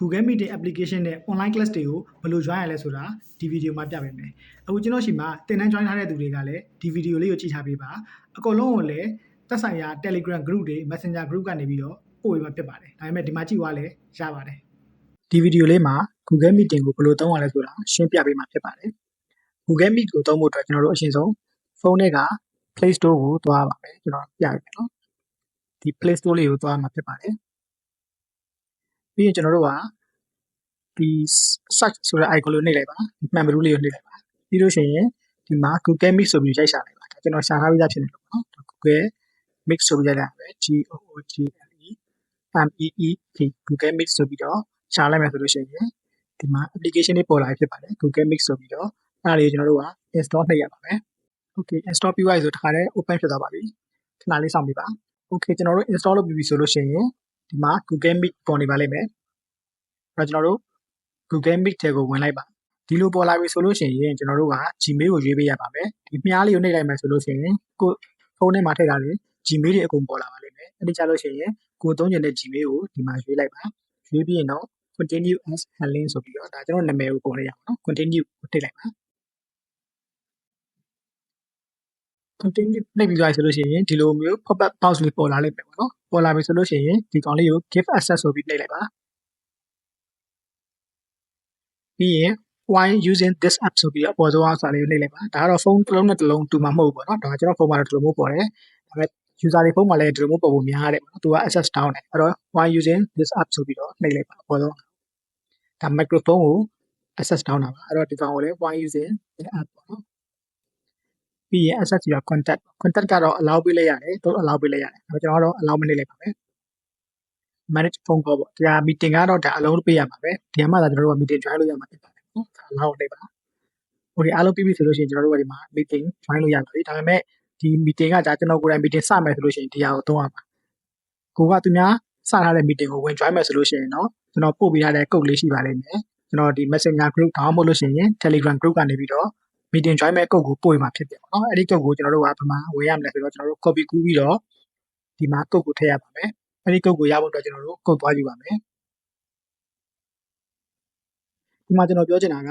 Google Meeting application နဲ့ online class တွေကိုဘယ်လို join ရလဲဆိုတာဒီဗီဒီယိုမှာပြပေးမယ်အခုကျွန်တော်ရှိမှာသင်တန်း join ထားတဲ့သူတွေကလည်းဒီဗီဒီယိုလေးကိုကြည့်ထားပေးပါအကုန်လုံးကိုလည်းသက်ဆိုင်ရာ Telegram group တွေ Messenger group ကနေပြီးတော့ပို့ပေးမှာဖြစ်ပါတယ်ဒါပေမဲ့ဒီမှာကြည့်သွားလဲရပါတယ်ဒီဗီဒီယိုလေးမှာ Google Meeting ကိုဘယ်လိုသုံးရလဲဆိုတာရှင်းပြပေးမှာဖြစ်ပါတယ် Google Meet ကိုသုံးဖို့အတွက်ကျွန်တော်တို့အရှင်းဆုံးဖုန်းထဲက Play Store ကိုသွားပါမယ်ကျွန်တော်ပြရမယ်နော်ဒီ Play Store လေးကိုသွားမှာဖြစ်ပါတယ် ပြီးရင်ကျွန်တော်တို့ကဒီ search ဆိုတဲ့ icon လေးနှိပ်လိုက်ပါဒီမှန်ဘလူးလေးကိုနှိပ်လိုက်ပါပြီးလို့ရှိရင်ဒီမှာ Google Meet ဆိုပြီးရိုက်ရှာလိုက်ပါဒါကျွန်တော်ရှာထားပြီးသားဖြစ်နေလို့ပေါ့နော် Google Meet ဆိုပြီးရိုက်လိုက်ရမယ် G O O G L E M E E T Google Meet ဆိုပြီးတော့ရှာလိုက်မယ်ဆိုလို့ရှိရင်ဒီမှာ application လေးပေါ်လာဖြစ်ပါတယ် Google Meet ဆိုပြီးတော့အဲ့ဒါလေးကိုကျွန်တော်တို့က install နှိပ်ရပါမယ် okay install ပြီးသွားပြီဆိုတခါတည်း open ဖြစ်သွားပါပြီခဏလေးစောင့်ပြပါ okay ကျွန်တော်တို့ install လုပ်ပြီးပြီဆိုလို့ရှိရင် ဒီမှာ Google Meet ပေါ်နေပါလိမ့်မယ်အဲ့တော့ကျွန်တော်တို့ Google Meet ထဲကိုဝင်လိုက်ပါဒီလိုပေါ်လာပြီဆိုလို့ရှိရင်ကျွန်တော်တို့က Gmail ကိုရွေးပေးရပါမယ်ဒီမြားလေးကိုနှိပ်လိုက်မယ်ဆိုလို့ရှိရင်ကိုဖုန်းထဲမှာထည့်ထားတဲ့ Gmail တွေအကုန်ပေါ်လာပါလိမ့်မယ်အဲ့ဒီကြလို့ရှိရင်ကိုသုံးချင်တဲ့ Gmail ကိုဒီမှာရွေးလိုက်ပါရွေးပြီးရင်တော့ continue as handling ဆိုပြီးတော့ဒါကျွန်တော်နာမည်ကိုပုံလိုက်ရအောင်နော် continue ကိုထည့်လိုက်ပါ continue နှိပ်ပြီးသွားပြီဆိုလို့ရှိရင်ဒီလိုမျိုး pop up box လေးပေါ်လာလိမ့်မယ်ပေါ့နော် ပေါ်လာပြီဆိုလို့ရှိရင်ဒီကောင်လေးကို give access ဆိုပြီးနှိပ်လိုက်ပါပြီးရင် why using this app ဆိုပြီးတော့အပေါ်ဆုံးအောင်စာလေးကိုနှိပ်လိုက်ပါဒါကတော့ဖုန်းတစ်လုံးနဲ့တစ်လုံးတူမှာမဟုတ်ဘူးပေါ့နော်ဒါကကျွန်တော်ဖုန်းမှာတော့ဒီလိုမျိုးပေါ်တယ်ဒါပေမဲ့ user တွေဖုန်းမှာလည်းဒီလိုမျိုးပေါ်ဖို့များတယ်ပေါ့နော်သူက access down တယ်အဲ့တော့ why using this app ဆိုပြီးတော့နှိပ်လိုက်ပါအပေါ်ဆုံးဒါ microphone ကို access down တာပါအဲ့တော့ဒီကောင်ကိုလည်း why using the app ပေါ့နော် ပြီးရင် access ပြီးတော့ contact contact ကတော့ allow ပေးလိုက်ရတယ်သူ allow ပေးလိုက်ရတယ်အဲ့တော့ကျွန်တော်ကတော့ allow မနှိပ်လိုက်ပါမယ် manage phone call ပေါ့ဒီဟာ meeting ကတော့ဒါအလုံးပေးရမှာပဲဒီမှာသာကျွန်တော်တို့က meeting join လုပ်ရမှာဖြစ်ပါတယ်နော်ဒါ allow နှိပ်ပါဟိုဒီအားလုံးပြီးပြီဆိုလို့ရှိရင်ကျွန်တော်တို့ကဒီမှာ meeting join လုပ်ရပါပြီဒါပေမဲ့ဒီ meeting ကဒါကျွန်တော်ကိုယ်တိုင် meeting စမယ်ဆိုလို့ရှိရင်ဒီဟာကိုသုံးရမှာကိုကသူများစထားတဲ့ meeting ကိုဝင် join မယ်ဆိုလို့ရှိရင်တော့ကျွန်တော်ပို့ပေးရတဲ့ code လေးရှိပါလိမ့်မယ်ကျွန်တော်ဒီ messenger group ဒါမှမဟုတ်လို့ရှိရင် telegram group ကနေပြီးတော့ meeting join မဲ့ code ကိုပို့ပေးမှာဖြစ်တယ်ပေါ့နော်အဲ့ဒီ code ကိုကျွန်တော်တို့ကဘာမှဝင်ရမလဲဆိုတော့ကျွန်တော်တို့ copy ကူးပြီးတော့ဒီမှာ code ကိုထည့်ရပါမယ်အဲ့ဒီ code ကိုရဖို့အတွက်ကျွန်တော်တို့ code သွားယူပါမယ်ဒီမှာကျွန်တော်ပြောချင်တာက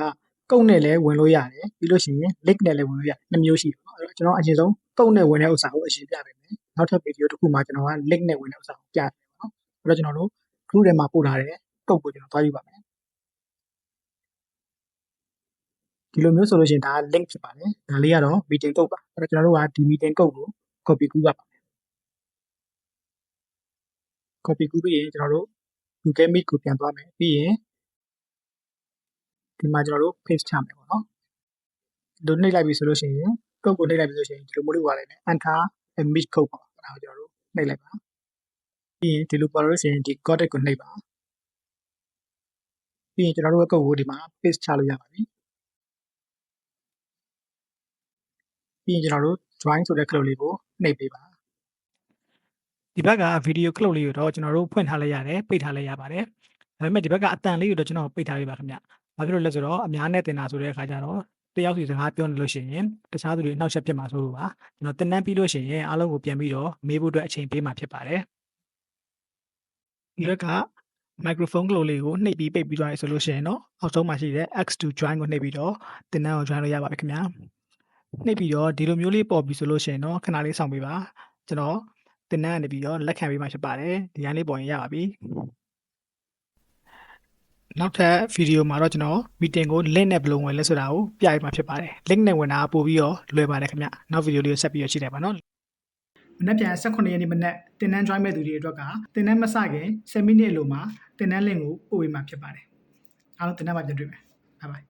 ကုတ်နဲ့လည်းဝင်လို့ရတယ်ပြီးလို့ရှိရင် link နဲ့လည်းဝင်လို့ရတယ်နှစ်မျိုးရှိတယ်ပေါ့အဲ့တော့ကျွန်တော်အရင်ဆုံးကုတ်နဲ့ဝင်တဲ့ဥစ္စာကိုအရင်ပြပေးမယ်နောက်ထပ်ဗီဒီယိုတစ်ခုမှာကျွန်တော်က link နဲ့ဝင်တဲ့ဥစ္စာကိုပြပေးမယ်ပေါ့နော်အဲ့တော့ကျွန်တော်တို့ group ထဲမှာပို့ထားတဲ့ကုတ်ကိုကျွန်တော်သွားယူပါမယ် ဒီလိုမျိုးဆိုလို့ရှိရင်ဒါ link ဖြစ်ပါတယ်ဒါလေးကတော့ meeting ကုတ်ပါအဲ့တော့ကျွန်တော်တို့ကဒီ meeting ကုတ်ကို copy ကူးပါပါမယ် copy ကူးပြီးရင်ကျွန်တော်တို့ Google Meet ကိုပြန်သွားမယ်ပြီးရင်ဒီမှာကျွန်တော်တို့ paste ချမယ်ပေါ့နော်ဒီလိုနှိပ်လိုက်ပြီဆိုလို့ရှိရင်ကုတ်ကိုနှိပ်လိုက်ပြီဆိုရင်ဒီလိုမျိုးလေးပါလိမ့်မယ် enter a meet code ပေါ့အဲ့ဒါကိုကျွန်တော်တို့နှိပ်လိုက်ပါပြီးရင်ဒီလိုပေါ်လို့ရှိရင်ဒီ code ကိုနှိပ်ပါပြီးရင်ကျွန်တော်တို့ရဲ့ကုတ်ကိုဒီမှာ paste ချလို့ရပါပြီ ပြီးရင်ကျွန်တော်တို့ join ဆိုတဲ့ clip လေးကိုနှိပ်ပေးပါဒီဘက်ကဗီဒီယို clip လေးကိုတော့ကျွန်တော်တို့ဖွင့်ထားလိုက်ရတယ်ပိတ်ထားလိုက်ရပါတယ်ဒါပေမဲ့ဒီဘက်ကအတန်လေးကိုတော့ကျွန်တော်ပိတ်ထားပေးပါခင်ဗျဘာဖြစ်လို့လဲဆိုတော့အများနဲ့တင်တာဆိုတဲ့အခါကျတော့တယောက်စီစကားပြောနေလို့ရှိရင်တခြားသူတွေနှောက်ယှက်ဖြစ်မှာဆိုလို့ပါကျွန်တော်တင်တန်းပြီးလို့ရှိရင်အားလုံးကိုပြန်ပြီးတော့မေးဖို့အတွက်အချိန်ပေးမှာဖြစ်ပါတယ်ဒီဘက်က microphone ကလေးလေးကိုနှိပ်ပြီးပိတ်ပြီးသွားရဆိုလို့ရှိရင်တော့အောက်ဆုံးမှာရှိတဲ့ X to join ကိုနှိပ်ပြီးတော့တင်တန်းကို join လုပ်ရပါပြီခင်ဗျာ နှိပ်ပြီးတော့ဒီလိုမျိုးလေးပေါ်ပြီဆိုလို့ရှိရင်တော့ခဏလေးစောင့်ပေးပါကျွန်တော်တင်တန်းကနေပြီးတော့လက်ခံပေးမှဖြစ်ပါတယ်ဒီရိုင်းလေးပေါ်ရင်ရပါပြီနောက်ထပ်ဗီဒီယိုမှာတော့ကျွန်တော် meeting ကို link နဲ့ဘယ်လိုဝင်လဲဆိုတာကိုပြရမှာဖြစ်ပါတယ် link နဲ့ဝင်တာပို့ပြီးတော့လွယ်ပါတယ်ခင်ဗျနောက်ဗီဒီယိုလေးကိုဆက်ပြီးတော့ကြည့်လိုက်ပါနော်မနေ့ပြန်18ရက်နေ့မနေ့တင်တန်း join မဲ့သူတွေအတွက်ကတင်တန်းမစခင်10မိနစ်လိုမှာတင်တန်း link ကိုပို့ပေးမှာဖြစ်ပါတယ်အားလုံးတင်တန်းမှာပြန်တွေ့မယ် bye bye